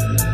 Thank you.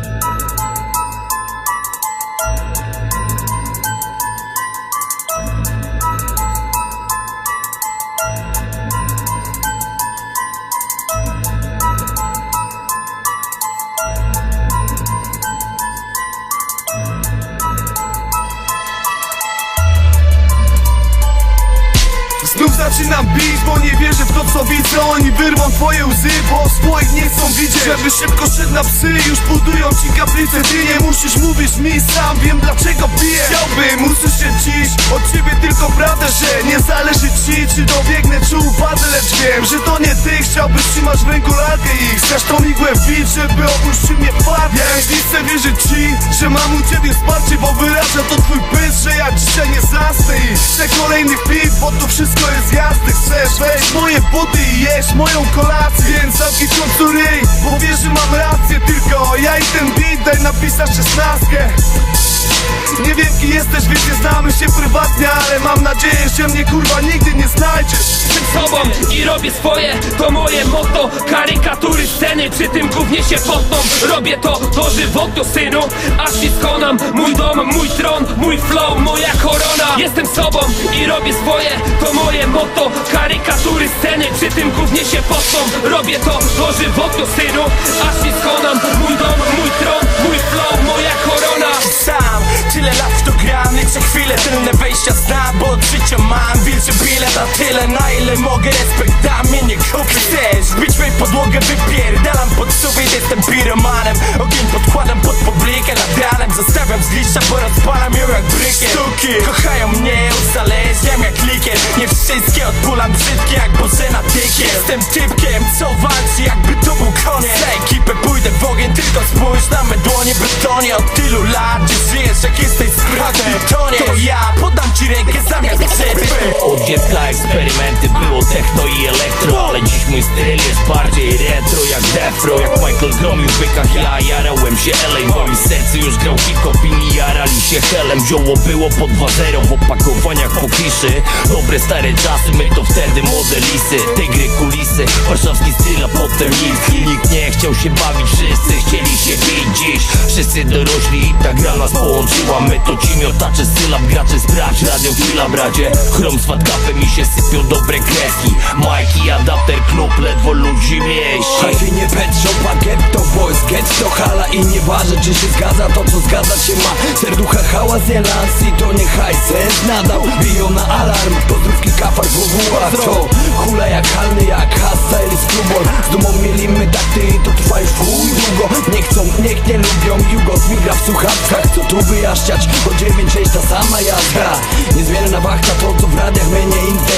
Znów zaczynam bić, bo nie wierzę w to co widzę. Oni wyrwą twoje łzy, bo swoich nie chcą widzieć. Żeby szybko szedł na psy, już budują ci kaplicę Ty nie musisz mówić mi, sam wiem dlaczego piję Chciałbym usłyszeć dziś od ciebie tylko prawdę Że nie zależy ci, czy dobiegnę, czy upadę Lecz wiem, że to nie ty. Chciałbyś trzymać w ręku lalkę I chcesz tą igłę wbić, żeby opuścił mnie fakt Ja nie chcę wierzyć ci, że mam u ciebie wsparcie Bo wyraża to twój pysk, że ja dzisiaj nie zasnę I chcę kolejnych bo to wszystko jest jasne Chcesz wejść moje buty i jeść moją kolację Więc zamknij końcu ryj, bo wiesz, że mam rację Tylko ja i ten beat, daj napisać szesnastkę nie wiem jesteś, więc nie znamy się prywatnie Ale mam nadzieję, że mnie kurwa nigdy nie znajdziesz. Jestem sobą i robię swoje, to moje motto. Karykatury sceny, przy tym głównie się potną Robię to do żywotu synu, aż się skonam Mój dom, mój tron, mój flow, moja korona. Jestem sobą i robię swoje, to moje motto. Karykatury sceny, przy tym głównie się potną Robię to do żywotu synu, aż się skonam Mój dom, mój tron, mój flow, moja korona sam. Tyle lat w to gram, liczę chwilę tylne wejścia znam Bo od życia mam wilczy bilet A tyle na ile mogę respekt dam. Mnie nie kupi Chcesz bić mej podłogę wypierdalam. Pod sufit Jestem piromanem, ogień podkładam pod publikę Nad ranem zostawiam z liścia, bo rozpalam ją jak brykiet Sztuki. Kochają mnie, uzależniam jak likier. Nie wszystkie odpulam brzydkie jak Bożena Dykier Jestem typkiem, co walczy jakby to był koniec. Za ekipę pójdę w ogień, tylko spójrz na me dłonie Betonie od tylu lat, żyjesz jak jesteś tonie To ja podam ci rękę zamiast przerwy Od dziecka eksperymenty było techno i elektro Ale dziś mój styl jest bardziej retro jak Defro. Jak Michael gromił w bykach, ja jarałem się LA W moim sercu już grał hip-hop inni jarali się helem. Zioło było po 2-0 w opakowaniach po kiszy. Dobre stare czasy, my to wtedy młode lisy. Tej gry kulisy, warszawski styl, a potem I nikt nie chciał się bawić, wszyscy chcieli się bić dziś. Wszyscy dorośli i ta gra nas połączyła My to ci miotacze, sylab, gracze, sprawdź Radio chwila bracie. Chrom z fatkapem i się sypią dobre kreski. Majki, adapter, klub, ledwo ludzi mieści. Hajfy nie pet shopa, getto boys, getto hala. I nieważne czy się zgadza to co zgadzać się ma. Serducha hałas, jelans i to nie hajsens Nadal. Biją na alarm, pozdrówki kafar WWA Co? Hula jak halny, jak z Z dumą mielimy takty i to trwa już chuj długo. Nie chcą, niech nie lubią, Jugos mi gra w słuchawkach Co tu wyjaśniać, bo 9-6 ta sama jazda. Niezmierna wachta to co w radiach mnie nie interesuje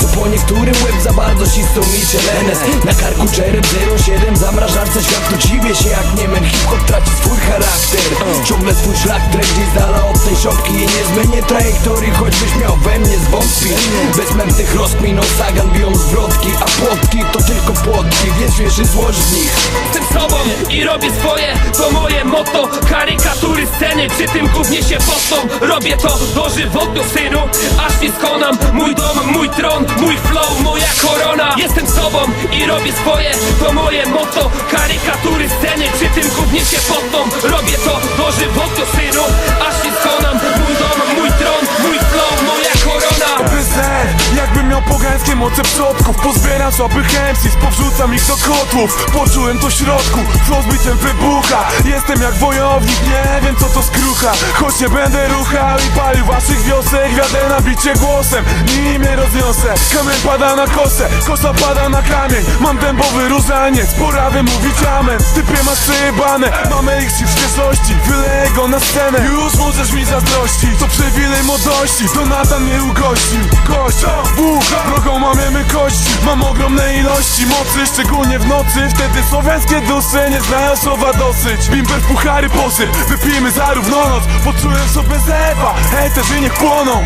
Co po niektórym łeb za bardzo ścistą Michelenes Na karku czerep 07 zamrażarce świat tu dziwię się jak niemen Hip-hop traci swój charakter. Ciągle swój szlak trek z dala od tej szopki. I nie zmienię trajektorii choćbyś miał we mnie zwątpić Bez mętnych rozkmin sagan biją zwrotki A płotki to tylko płotki, więc wierzy złoż z nich. Jestem sobą i robię swoje, to moje motto. Karykatury sceny, przy tym głównie się potną Robię to do żywotu synu, aż nie skonam. Mój dom, mój tron, mój flow, moja korona. Jestem sobą i robię swoje, to moje motto. Karykatury sceny, przy tym głównie się potną Robię to do żywotu synu, moce przodków Pozbieram słabych MCs, powrzucam ich do kotłów. Poczułem to środku, flow z wybucha. Jestem jak wojownik, nie wiem co to skrucha. Choć nie będę ruchał i palił waszych wiosek Wiadę na bicie głosem, nim mnie rozniosę Kamień pada na kosę, kosa pada na kamień. Mam dębowy różaniec, pora wymówić amen. Typie masz przejebane, mamy ich świeżości Wyleję go na scenę, już możesz mi zazdrościć. To przywilej młodości, Donatan mnie ugościł. Kość, Mamiemy kości Mam ogromne ilości mocy, szczególnie w nocy. Wtedy słowiańskie dusze nie znają słowa dosyć. Bimber puchary posyp, wypijmy zarówno noc. Poczułem sobie zewa, hejterzy niech płoną